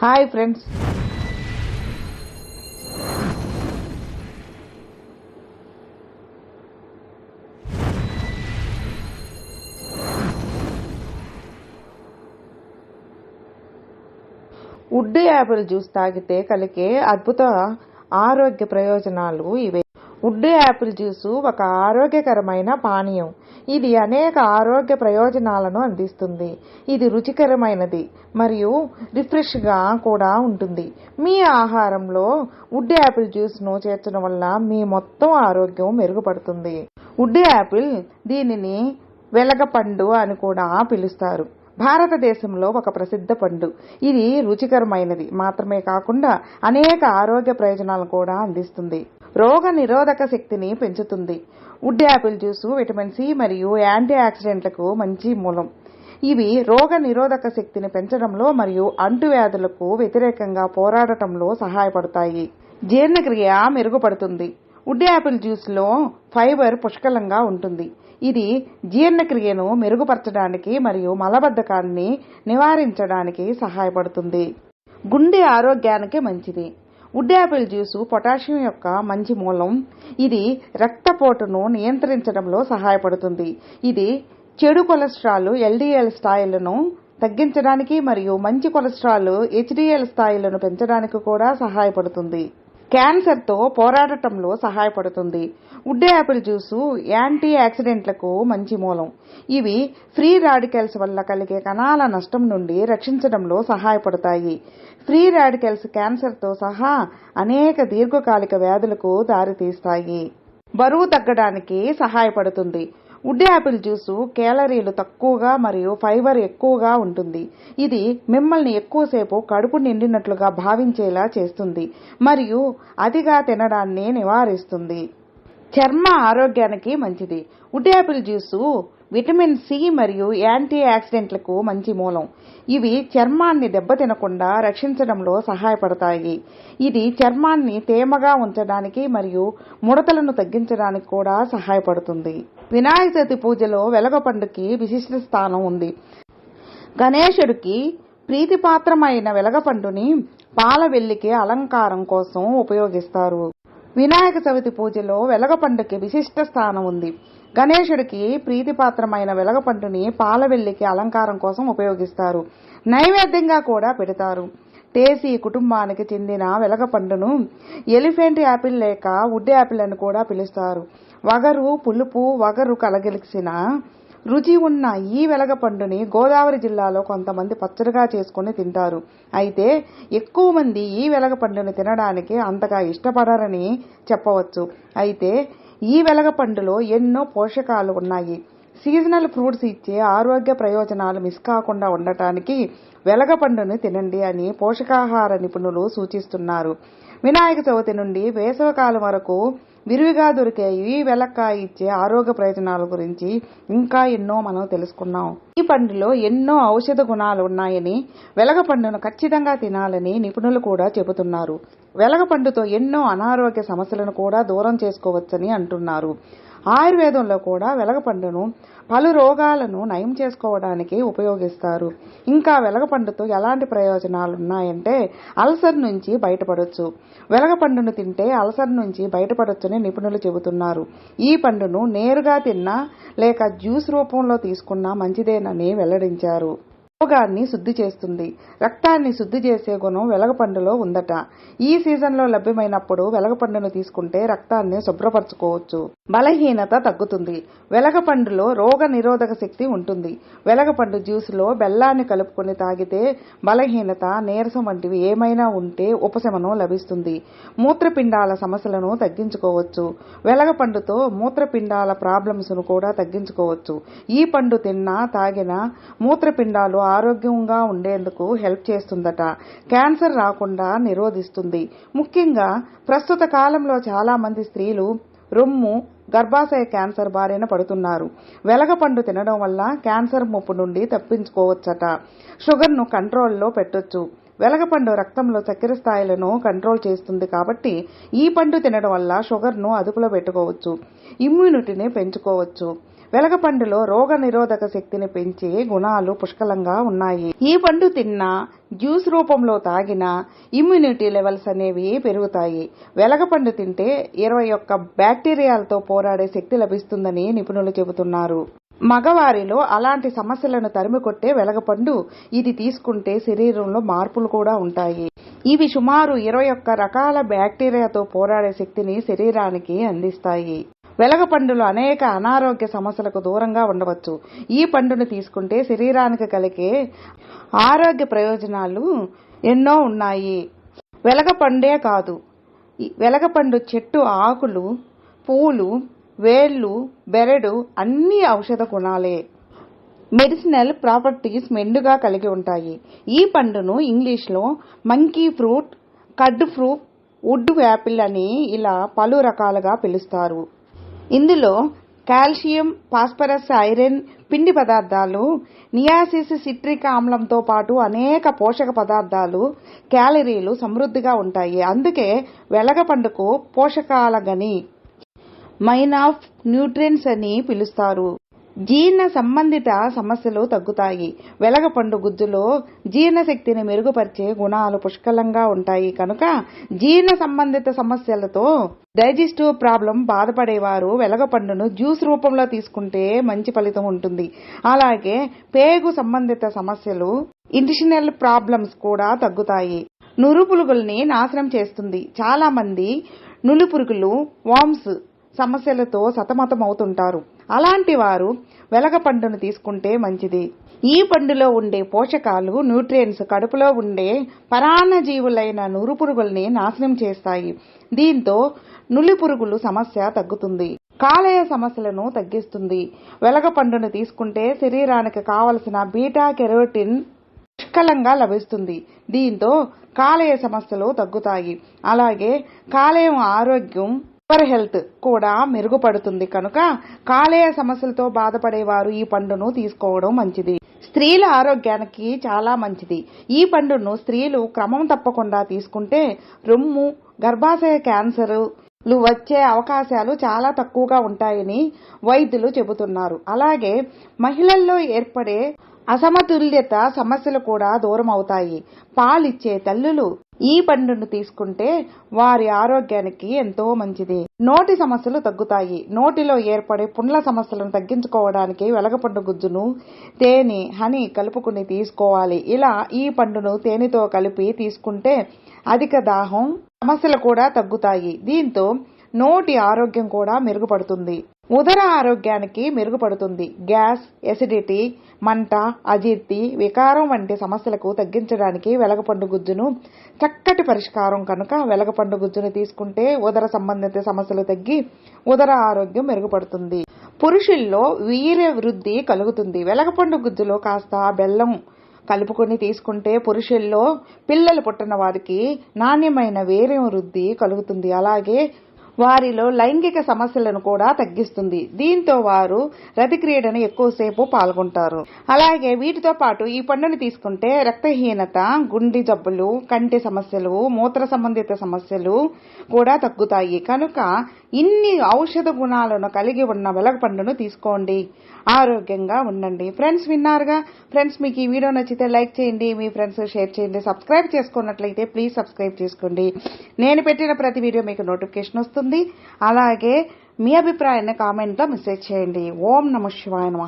Hi friends. Wood apple juice తాగితే కలిగే అద్భుత ఆరోగ్య ప్రయోజనాలు ఇవే. వుడ్ యాపిల్ జ్యూస్ ఒక ఆరోగ్యకరమైన పానీయం. ఇది అనేక ఆరోగ్య ప్రయోజనాలను అందిస్తుంది. ఇది రుచికరమైనది మరియు రిఫ్రెష్గా కూడా ఉంటుంది. మీ ఆహారంలో వుడ్ యాపిల్ జ్యూస్ను చేర్చడం వల్ల మీ మొత్తం ఆరోగ్యం మెరుగుపడుతుంది. వుడ్ యాపిల్ దీనిని వెలగపండు అని కూడా పిలుస్తారు. భారతదేశంలో ఒక ప్రసిద్ధ పండు. ఇది రుచికరమైనది. మాత్రమే కాకుండా అనేక ఆరోగ్య ప్రయోజనాలు కూడా అందిస్తుంది. రోగ నిరోధక శక్తిని పెంచుతుంది. Wood apple juice vitamin C మరియు యాంటీ ఆక్సిడెంట్లకు మంచి మూలం. ఇవి రోగ నిరోధక శక్తిని పెంచడంలో మరియు అంటువ్యాధులకు వ్యతిరేకంగా పోరాడటంలో సహాయపడతాయి. జీర్ణక్రియ మెరుగుపడుతుంది. వుడ్ యాపిల్ జ్యూస్లో ఫైబర్ పుష్కలంగా ఉంటుంది. ఇది జీర్ణక్రియను మెరుగుపరచడానికి మరియు మలబద్ధకాన్ని నివారించడానికి సహాయపడుతుంది. గుండె ఆరోగ్యానికి మంచిది. వుడ్ యాపిల్ జ్యూసు పొటాషియం యొక్క మంచి మూలం. ఇది రక్తపోటును నియంత్రించడంలో సహాయపడుతుంది. ఇది చెడు కొలెస్ట్రాల్ ఎల్డిఎల్ స్థాయిలను తగ్గించడానికి మరియు మంచి కొలెస్ట్రాల్ హెచ్డిఎల్ స్థాయిలను పెంచడానికి కూడా సహాయపడుతుంది. క్యాన్సర్తో పోరాడటంలో సహాయపడుతుంది. వుడ్ యాపిల్ జ్యూసు యాంటీ ఆక్సిడెంట్లకు మంచి మూలం. ఇవి ఫ్రీ రాడికల్స్ వల్ల కలిగే కణాల నష్టం నుండి రక్షించడంలో సహాయపడతాయి. ఫ్రీ రాడికల్స్ క్యాన్సర్తో సహా అనేక దీర్ఘకాలిక వ్యాధులకు దారితీస్తాయి. బరువు తగ్గడానికి సహాయపడుతుంది. వుడ్ యాపిల్ జ్యూసు కేలరీలు తక్కువగా మరియు ఫైబర్ ఎక్కువగా ఉంటుంది. ఇది మిమ్మల్ని ఎక్కువసేపు కడుపు నిండినట్లుగా భావించేలా చేస్తుంది మరియు అతిగా తినడాన్ని నివారిస్తుంది. చర్మ ఆరోగ్యానికి మంచిది. Wood apple juice vitamin C మరియు యాంటీ ఆక్సిడెంట్లకు మంచి మూలం. ఇవి చర్మాన్ని దెబ్బతినకుండా రక్షించడంలో సహాయపడతాయి. ఇది చర్మాన్ని తేమగా ఉంచడానికి మరియు ముడతలను తగ్గించడానికి కూడా సహాయపడుతుంది. వినాయక చవితి పూజలో వెలగపండుకి విశిష్ట స్థానం ఉంది. గణేశుడికి ప్రీతిపాత్రమైన వెలగపండుని పాల వెల్లికి అలంకారం కోసం ఉపయోగిస్తారు. వినాయక చవితి పూజలో వెలగపండుకి విశిష్ట స్థానం ఉంది. గణేశుడికి ప్రీతిపాత్రమైన వెలగపండుని పాలవెల్లికి అలంకారం కోసం ఉపయోగిస్తారు. నైవేద్యంగా కూడా పెడతారు. టేసీ కుటుంబానికి చెందిన వెలగపండును ఎలిఫెంట్ యాపిల్ లేక వుడ్ యాపిల్ అని కూడా పిలుస్తారు. వగరు పులుపు వగరు కలగలిసిన రుచి ఉన్న ఈ వెలగపండుని గోదావరి జిల్లాలో కొంతమంది పచ్చడిగా చేసుకుని తింటారు. అయితే ఎక్కువ మంది ఈ వెలగపండుని తినడానికి అంతగా ఇష్టపడరని చెప్పవచ్చు. అయితే ఈ వెలగపండులో ఎన్నో పోషకాలు ఉన్నాయి. సీజనల్ ఫ్రూట్స్ ఇచ్చే ఆరోగ్య ప్రయోజనాలు మిస్ కాకుండా ఉండటానికి వెలగపండును తినండి అని పోషకాహార నిపుణులు సూచిస్తున్నారు. వినాయక చవితి నుండి వేసవకాలం వరకు విరివిగా దొరికే ఈ వెలక్కాయ ఇచ్చే ఆరోగ్య ప్రయోజనాల గురించి ఇంకా ఎన్నో మనం తెలుసుకున్నాం. ఈ పండులో ఎన్నో ఔషధ గుణాలు ఉన్నాయని వెలగపండును ఖచ్చితంగా తినాలని నిపుణులు కూడా చెబుతున్నారు. వెలగపండుతో ఎన్నో అనారోగ్య సమస్యలను కూడా దూరం చేసుకోవచ్చని అంటున్నారు. ఆయుర్వేదంలో కూడా వెలగపండును పలు రోగాలను నయం చేసుకోవడానికి ఉపయోగిస్తారు. ఇంకా వెలగపండుతో ఎలాంటి ప్రయోజనాలు ఉన్నాయంటే అల్సర్ నుంచి బయటపడొచ్చు. వెలగపండును తింటే అల్సర్ నుంచి బయటపడొచ్చని నిపుణులు చెబుతున్నారు. ఈ పండును నేరుగా తిన్నా లేక జ్యూస్ రూపంలో తీసుకున్నా మంచిదేనని వెల్లడించారు. రోగాన్ని శుద్ధి చేస్తుంది. రక్తాన్ని శుద్ధి చేసే గుణం వెలగపండులో ఉందట. ఈ సీజన్లో లభ్యమైనప్పుడు వెలగపండును తీసుకుంటే రక్తాన్ని శుభ్రపరచుకోవచ్చు. బలహీనత తగ్గుతుంది. వెలగపండులో రోగ నిరోధక శక్తి ఉంటుంది. వెలగపండు జ్యూస్లో బెల్లాన్ని కలుపుకొని తాగితే బలహీనత నీరసం వంటివి ఏమైనా ఉంటే ఉపశమనం లభిస్తుంది. మూత్రపిండాల సమస్యలను తగ్గించుకోవచ్చు. వెలగపండుతో మూత్రపిండాల ప్రాబ్లమ్స్ను కూడా తగ్గించుకోవచ్చు. ఈ పండు తిన్నా తాగినా మూత్రపిండాలు ఆరోగ్యంగా ఉండేందుకు హెల్ప్ చేస్తుందట. క్యాన్సర్ రాకుండా నిరోధిస్తుంది. ముఖ్యంగా ప్రస్తుత కాలంలో చాలా మంది స్త్రీలు రొమ్ము గర్భాశయ క్యాన్సర్ బారిన పడుతున్నారు. వెలగపండు తినడం వల్ల క్యాన్సర్ ముప్పు నుండి తప్పించుకోవచ్చట. షుగర్ను కంట్రోల్లో పెట్టొచ్చు. వెలగపండు రక్తంలో చక్కెర స్థాయిలను కంట్రోల్ చేస్తుంది కాబట్టి ఈ పండు తినడం వల్ల షుగర్ను అదుపులో పెట్టుకోవచ్చు. ఇమ్యూనిటీని పెంచుకోవచ్చు. వెలగపండులో రోగ నిరోధక శక్తిని పెంచే గుణాలు పుష్కలంగా ఉన్నాయి. ఈ పండు తిన్నా జ్యూస్ రూపంలో తాగినా ఇమ్యూనిటీ లెవెల్స్ అనేవి పెరుగుతాయి. వెలగపండు తింటే ఇరవై ఒక్క బ్యాక్టీరియాలతో పోరాడే శక్తి లభిస్తుందని నిపుణులు చెబుతున్నారు. మగవారిలో అలాంటి సమస్యలను తరిమికొట్టే వెలగపండు ఇది తీసుకుంటే శరీరంలో మార్పులు కూడా ఉంటాయి. ఇవి సుమారు ఇరవై ఒక్క రకాల బ్యాక్టీరియాతో పోరాడే శక్తిని శరీరానికి అందిస్తాయి. వెలగపండులు అనేక అనారోగ్య సమస్యలకు దూరంగా ఉండవచ్చు. ఈ పండును తీసుకుంటే శరీరానికి కలిగే ఆరోగ్య ప్రయోజనాలు ఎన్నో ఉన్నాయి. వెలగపండే కాదు. వెలగపండు చెట్టు ఆకులు పూలు వేళ్ళు బెరడు అన్ని ఔషధ గుణాలే. మెడిసినల్ ప్రాపర్టీస్ మెండుగా కలిగి ఉంటాయి. ఈ పండును ఇంగ్లీష్లో monkey fruit curd fruit wood apple అని ఇలా పలు రకాలుగా పిలుస్తారు. ఇందులో కాల్షియం ఫాస్ఫరస్ ఐరన్ పిండి పదార్థాలు నియాసిస్ సిట్రిక్ ఆమ్లంతో పాటు అనేక పోషక పదార్థాలు క్యాలరీలు సమృద్ధిగా ఉంటాయి. అందుకే వెలగ పండుకు పోషకాల గని మైన్ ఆఫ్ న్యూట్రియన్స్ అని పిలుస్తారు. జీర్ణ సంబంధిత సమస్యలు తగ్గుతాయి. వెలగపండు గుజ్జులో జీర్ణశక్తిని మెరుగుపరిచే గుణాలు పుష్కలంగా ఉంటాయి. కనుక జీర్ణ సంబంధిత సమస్యలతో డైజెస్టివ్ ప్రాబ్లం బాధపడేవారు వెలగపండును జ్యూస్ రూపంలో తీసుకుంటే మంచి ఫలితం ఉంటుంది. అలాగే పేగు సంబంధిత సమస్యలు ఇంటిషనల్ ప్రాబ్లమ్స్ కూడా తగ్గుతాయి. నురుపులుగుల్ని నాశనం చేస్తుంది. చాలా మంది నులిపురుగులు వామ్స్ సమస్యలతో సతమతమవుతుంటారు. అలాంటి వారు వెలగ పండును తీసుకుంటే మంచిది. ఈ పండులో ఉండే పోషకాలు న్యూట్రియన్స్ కడుపులో ఉండే పరాన్నజీవులైన నురుపురుగుల్ని నాశనం చేస్తాయి. దీంతో నులిపురుగులు సమస్య తగ్గుతుంది. కాలేయ సమస్యలను తగ్గిస్తుంది. వెలగ పండును తీసుకుంటే శరీరానికి కావలసిన బీటా కెరోటిన్ పుష్కలంగా లభిస్తుంది. దీంతో కాలేయ సమస్యలు తగ్గుతాయి. అలాగే కాలేయం ఆరోగ్యం లివర్ హెల్త్ కూడా మెరుగుపడుతుంది కనుక కాలేయ సమస్యలతో బాధపడేవారు ఈ పండును తీసుకోవడం మంచిది. స్త్రీల ఆరోగ్యానికి చాలా మంచిది. ఈ పండును స్త్రీలు క్రమం తప్పకుండా తీసుకుంటే రొమ్ము గర్భాశయ క్యాన్సర్లు వచ్చే అవకాశాలు చాలా తక్కువగా ఉంటాయని వైద్యులు చెబుతున్నారు. అలాగే మహిళల్లో ఏర్పడే అసమతుల్యత సమస్యలు కూడా దూరం అవుతాయి పాలిచ్చే తల్లులు ఈ పండును తీసుకుంటే వారి ఆరోగ్యానికి ఎంతో మంచిది. నోటి సమస్యలు తగ్గుతాయి. నోటిలో ఏర్పడే పుండ్ల సమస్యలను తగ్గించుకోవడానికి వెలగపండు గుజ్జును తేనె హనీ కలుపుకుని తీసుకోవాలి. ఇలా ఈ పండును తేనెతో కలిపి తీసుకుంటే అధిక దాహం సమస్యలు కూడా తగ్గుతాయి. దీంతో నోటి ఆరోగ్యం కూడా మెరుగుపడుతుంది. ఉదర ఆరోగ్యానికి మెరుగుపడుతుంది. గ్యాస్ ఎసిడిటీ మంట అజీర్తి వికారం వంటి సమస్యలకు తగ్గించడానికి వెలగపండు గుజ్జును చక్కటి పరిష్కారం కనుక వెలగపండు గుజ్జును తీసుకుంటే ఉదర సంబంధిత సమస్యలు తగ్గి ఉదర ఆరోగ్యం మెరుగుపడుతుంది. పురుషుల్లో వీర్య వృద్ధి కలుగుతుంది. వెలగపండు గుజ్జులో కాస్త బెల్లం కలుపుకొని తీసుకుంటే పురుషుల్లో పిల్లలు పుట్టిన వారికి నాణ్యమైన వీర్యం వృద్ధి కలుగుతుంది. అలాగే వారిలో లైంగిక సమస్యలను కూడా తగ్గిస్తుంది. దీంతో వారు రతిక్రీడను ఎక్కువసేపు పాల్గొంటారు. అలాగే వీటితో పాటు ఈ పండును తీసుకుంటే రక్తహీనత గుండె జబ్బులు కంటి సమస్యలు మూత్ర సంబంధిత సమస్యలు కూడా తగ్గుతాయి. కనుక ఇన్ని ఔషధ గుణాలను కలిగి ఉన్న వెలగ పండును తీసుకోండి. ఆరోగ్యంగా ఉండండి. ఫ్రెండ్స్ విన్నారుగా? ఫ్రెండ్స్ మీకు ఈ వీడియో నచ్చితే లైక్ చేయండి. మీ ఫ్రెండ్స్ షేర్ చేయండి. సబ్స్క్రైబ్ చేసుకున్నట్లయితే ప్లీజ్ సబ్స్క్రైబ్ చేసుకోండి. నేను పెట్టిన ప్రతి వీడియో మీకు నోటిఫికేషన్ వస్తుంది. అలాగే మీ అభిప్రాయాన్ని కామెంట్లో మెసేజ్ చేయండి. ఓం నమ శివాయ నమ.